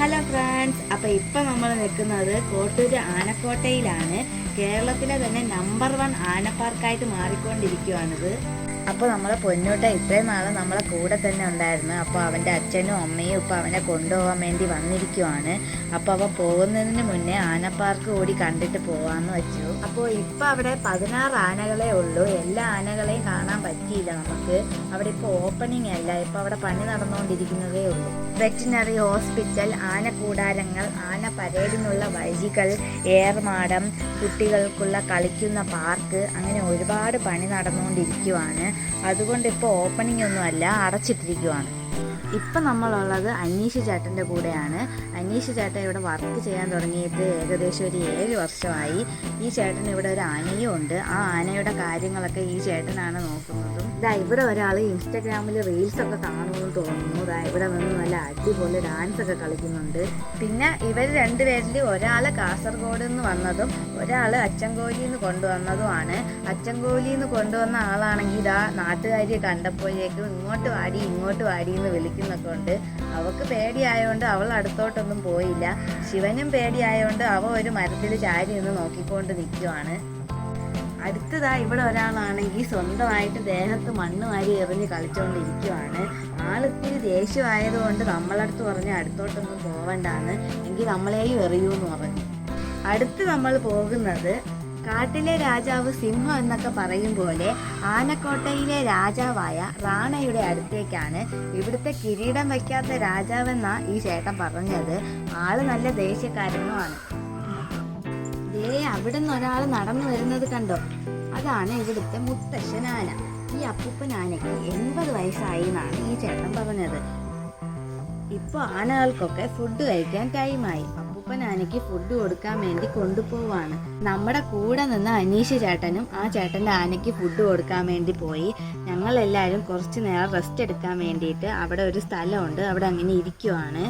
Hello friends അപ്പോൾ ഇപ്പം നമ്മൾ നിൽക്കുന്നത് കോട്ടൂർ ആനക്കോട്ടയിലാണ്. കേരളത്തിലെ തന്നെ നമ്പർ വൺ ആന പാർക്കായിട്ട് മാറിക്കൊണ്ടിരിക്കുവാണിത്. അപ്പോൾ നമ്മളെ പൊന്നൂട്ട ഇത്രയും നാൾ നമ്മളെ കൂടെ തന്നെ ഉണ്ടായിരുന്നു. അപ്പോൾ അവന്റെ അച്ഛനും അമ്മയും ഇപ്പോൾ അവനെ കൊണ്ടുപോകാൻ വേണ്ടി വന്നിരിക്കുവാണ്. അപ്പോൾ അവ പോകുന്നതിന് മുന്നേ ആനപ്പാർക്ക് പാർക്ക് കൂടി കണ്ടിട്ട് പോവാന്ന് വെച്ചു. അപ്പോൾ ഇപ്പം അവിടെ പതിനാറ് ആനകളെ ഉള്ളൂ. എല്ലാ ആനകളെയും കാണാൻ പറ്റിയില്ല നമുക്ക്. അവിടെ ഇപ്പോൾ ഓപ്പണിംഗ് അല്ല. ഇപ്പോൾ അവിടെ പണി നടന്നുകൊണ്ടിരിക്കുന്നതേ ഉള്ളൂ. വെറ്റിനറി ഹോസ്പിറ്റൽ ആന കൂടാരങ്ങൾ ആന പരേഡിനുള്ള വഴികൾ ഏർമാടം കുട്ടികൾക്കുള്ള കളിക്കുന്ന പാർക്ക് അങ്ങനെ ഒരുപാട് പണി നടന്നുകൊണ്ടിരിക്കുവാണ്. അതുകൊണ്ട് ഇപ്പോൾ ഓപ്പണിംഗ് ഒന്നും അല്ല അടച്ചിട്ടിരിക്കുവാണ്. ഇപ്പം നമ്മളുള്ളത് അനീഷ് ചേട്ടന്റെ കൂടെയാണ്. അനീഷ് ചേട്ടൻ ഇവിടെ വർക്ക് ചെയ്യാൻ തുടങ്ങിയിട്ട് ഏകദേശം ഒരു ഏഴ് വർഷമായി. ഈ ചേട്ടൻ ഇവിടെ ഒരു ആനയും ഉണ്ട്. ആ ആനയുടെ കാര്യങ്ങളൊക്കെ ഈ ചേട്ടനാണ് നോക്കുന്നതും. ഇതാ ഇവിടെ ഒരാൾ ഇൻസ്റ്റാഗ്രാമിൽ റീൽസ് ഒക്കെ കാണുമെന്ന് തോന്നുന്നു. ഇതാ ഇവിടെ നിന്ന് നല്ല അടിപൊളി ഡാൻസ് ഒക്കെ കളിക്കുന്നുണ്ട്. പിന്നെ ഇവർ രണ്ടുപേരിൽ ഒരാൾ കാസർഗോഡ് നിന്ന് വന്നതും ഒരാൾ അച്ചൻകോലിയിൽ നിന്ന് കൊണ്ടുവന്നതുമാണ്. അച്ചൻകോലിയിൽ നിന്ന് കൊണ്ടുവന്ന ആളാണെങ്കിൽ ഇതാ നാട്ടുകാരിയെ കണ്ടപ്പോഴേക്കും ഇങ്ങോട്ട് വാടി ഇങ്ങോട്ട് വാടി എന്ന് വിളിക്കുന്നൊക്കെ ഉണ്ട്. അവൾക്ക് പേടിയായതുകൊണ്ട് അവൾ അടുത്തോട്ടൊന്നും പോയില്ല. ശിവനും പേടിയായതുകൊണ്ട് അവ ഒരു മരത്തിൽ ചാരി നിന്ന് നോക്കിക്കൊണ്ട് നിൽക്കുവാണ് അടുത്തതാ ഇവിടെ ഒരാളാണെങ്കിൽ സ്വന്തമായിട്ട് ദേഹത്ത് മണ്ണ് വാരി എറിഞ്ഞ് കളിച്ചുകൊണ്ടിരിക്കുവാണ് ആളിത്തിരി ദേഷ്യമായതുകൊണ്ട് നമ്മളടുത്ത് പറഞ്ഞ് അടുത്തോട്ടൊന്നും പോവണ്ടാന്ന് എങ്കിൽ നമ്മളെയും എറിയൂന്ന് പറഞ്ഞു. അടുത്ത് നമ്മൾ പോകുന്നത് കാട്ടിലെ രാജാവ് സിംഹം എന്നൊക്കെ പറയും പോലെ ആനക്കോട്ടയിലെ രാജാവായ റാണയുടെ അടുത്തേക്കാണ് ഇവിടുത്തെ കിരീടം വയ്ക്കാത്ത രാജാവെന്നാ ഈ ചേട്ടൻ പറഞ്ഞത്. ആൾ നല്ല ദേഷ്യക്കാരനുമാണ്. ദേ അവിടെ നിന്ന് ഒരാൾ നടന്നു വരുന്നത് കണ്ടോ? അതാണ് ഇവിടുത്തെ മുത്തശ്ശൻ ആന. ഈ അപ്പൂപ്പൻ ആനയ്ക്ക് എൺപത് വയസ്സായി എന്നാണ് ഈ ചേട്ടൻ പറഞ്ഞത്. ഇപ്പൊ ആനകൾക്കൊക്കെ ഫുഡ് കഴിക്കാൻ ടൈമായി അപ്പൂപ്പൻ ആനയ്ക്ക് ഫുഡ് കൊടുക്കാൻ വേണ്ടി കൊണ്ടുപോവാണ്. നമ്മുടെ കൂടെ നിന്ന് അനീഷ് ചേട്ടനും ആ ചേട്ടന്റെ ആനയ്ക്ക് ഫുഡ് കൊടുക്കാൻ വേണ്ടി പോയി. ഞങ്ങൾ എല്ലാവരും കുറച്ച് നേരം റെസ്റ്റ് എടുക്കാൻ വേണ്ടിയിട്ട് അവിടെ ഒരു സ്ഥലമുണ്ട്. അവിടെ അങ്ങനെ ഇരിക്കുവാണ്.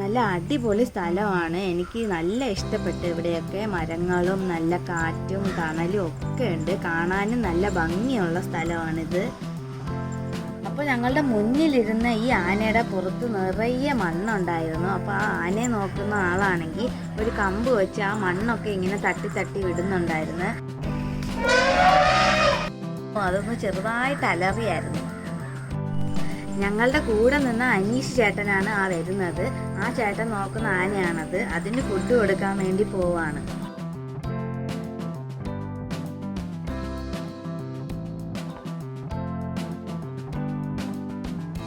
നല്ല അടിപൊളി സ്ഥലമാണ്. എനിക്ക് നല്ല ഇഷ്ടപ്പെട്ടു. ഇവിടെയൊക്കെ മരങ്ങളും നല്ല കാറ്റും തണലും ഒക്കെ ഉണ്ട്. കാണാനും നല്ല ഭംഗിയുള്ള സ്ഥലമാണിത്. അപ്പോൾ ഞങ്ങളുടെ മുന്നിലിരുന്ന ഈ ആനയുടെ പുറത്ത് നിറയെ മണ്ണുണ്ടായിരുന്നു. അപ്പോൾ ആ ആനയെ നോക്കുന്ന ആളാണെങ്കിൽ ഒരു കമ്പ് വെച്ച് ആ മണ്ണൊക്കെ ഇങ്ങനെ തട്ടി തട്ടി വിടുന്നുണ്ടായിരുന്നു. അതൊന്ന് ചെറുതായിട്ട് അലറിയായിരുന്നു. ഞങ്ങളുടെ കൂടെ നിന്ന് അനീഷ് ചേട്ടനാണ് ആ വരുന്നത്. ആ ചേട്ടൻ നോക്കുന്ന ആനയാണത്. അതിന് ഫുഡ് കൊടുക്കാൻ വേണ്ടി പോവാണ്.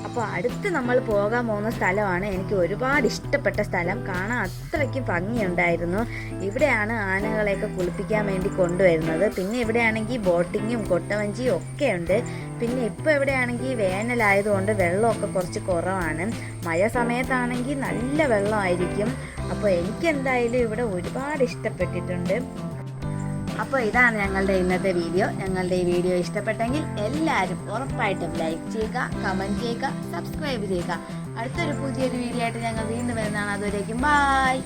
അപ്പോൾ അടുത്ത് നമ്മൾ പോകാൻ പോകുന്ന സ്ഥലമാണ് എനിക്ക് ഒരുപാട് ഇഷ്ടപ്പെട്ട സ്ഥലം. കാണാൻ അത്രയ്ക്കും ഭംഗിയുണ്ടായിരുന്നു. ഇവിടെയാണ് ആനകളെയൊക്കെ കുളിപ്പിക്കാൻ വേണ്ടി കൊണ്ടുവരുന്നത്. പിന്നെ ഇവിടെയാണെങ്കിൽ ബോട്ടിങ്ങും കൊട്ടവഞ്ചിയും ഒക്കെ ഉണ്ട്. പിന്നെ ഇപ്പോൾ എവിടെയാണെങ്കിൽ വേനലായതുകൊണ്ട് വെള്ളമൊക്കെ കുറച്ച് കുറവാണ്. മഴ സമയത്താണെങ്കിൽ നല്ല വെള്ളമായിരിക്കും. അപ്പോൾ എനിക്കെന്തായാലും ഇവിടെ ഒരുപാട് ഇഷ്ടപ്പെട്ടിട്ടുണ്ട്. അപ്പോൾ ഇതാണ് ഞങ്ങളുടെ ഇന്നത്തെ വീഡിയോ ഞങ്ങളുടെ ഈ വീഡിയോ ഇഷ്ടപ്പെട്ടെങ്കിൽ എല്ലാവരും ഉറപ്പായിട്ടും ലൈക്ക് ചെയ്യുക കമന്റ് ചെയ്യുക സബ്സ്ക്രൈബ് ചെയ്യുക. അടുത്തൊരു പുതിയൊരു വീഡിയോ ആയിട്ട് ഞങ്ങൾ വീണ്ടും വരുന്നതാണ്. അതുവരേക്കും ബായ്